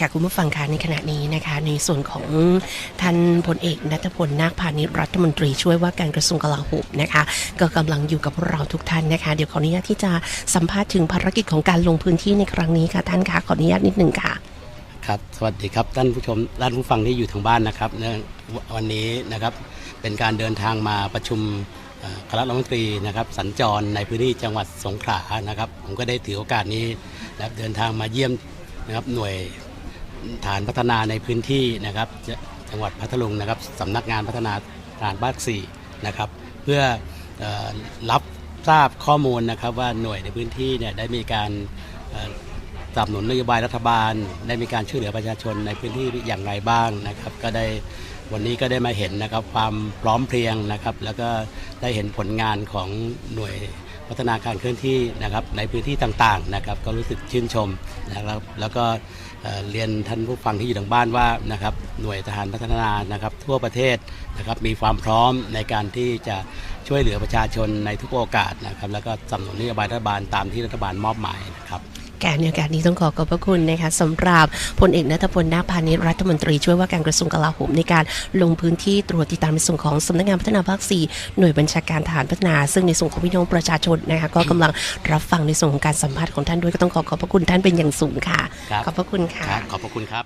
ค่ะคุณผู้ฟังคะในขณะนี้นะคะ ในส่วนของท่านพลเอกนัทพลนาคพาณิชรัฐมนตรีช่วยว่าการกระทรวงกลาโหมนะคะ ก็กำลังอยู่กับพวกเราทุกท่านนะคะ เดี๋ยวขออนุญาตที่จะสัมภาษณ์ถึงภารกิจของการลงพื้นที่ในครั้งนี้ค่ะท่านคะขออนุญาตนิดหนึ่งค่ะครับสวัสดีครับท่านผู้ชมท่านผู้ฟังที่อยู่ทางบ้านนะครับวันนี้นะครับเป็นการเดินทางมาประชุมคณะรัฐมนตรีนะครับสัญจรในพื้นที่จังหวัดสงขลานะครับ ผมก็ได้ถือโอกาสนี้นะครับเดินทางมาเยี่ยมนะครับหน่วย ฐานพัฒนาในพื้นที่นะครับจ,จังหวัดพัทลุงนะครับสำนักงานพัฒนาฐานภาค4นะครับเพื่ออรับทราบข้อมูลนะครับว่าหน่วยในพื้นที่เนี่ยได้มีการสนับสนุนนโยบายรัฐบาล ได้มีการช่วยเหลือประชาชนในพื้นที่อย่างไรบ้างนะครับ ก็ได้วันนี้ก็ได้มาเห็นนะครับความพร้อมเพรียงนะครับ แล้วก็ได้เห็นผลงานของหน่วย พัฒนาการเคลื่อนที่นะครับในพื้นที่ต่างๆนะครับก็รู้สึกชื่นชมนะครับแล้วก็เรียนท่านผู้ฟังที่อยู่ทางบ้านว่านะครับหน่วยทหารพัฒนานะครับทั่วประเทศนะครับมีความพร้อมในการที่จะช่วยเหลือประชาชนในทุกโอกาสนะครับแล้วก็สนับสนุนนโยบายรัฐบาลตามที่รัฐบาลมอบหมายนะครับ การในโอกาสนี้ต้องขอขอบพระคุณนะคะสำหรับพลเอกนัทพลนาคพาณิชย์รัฐมนตรีช่วยว่าการกระทรวงกลาโหมในการลงพื้นที่ตรวจติดตามในส่วนของสำนักงานพัฒนาภาค 4 หน่วยบัญชาการทหารพัฒนา ซึ่งในส่วนของพี่น้องประชาชนนะคะก็กำลังรับฟังในส่วนของการสัมภาษณ์ของท่านด้วยก็ต้องขอขอบพระคุณท่านเป็นอย่างสูงค่ะครับขอบพระคุณค่ะครับขอบพระคุณครับ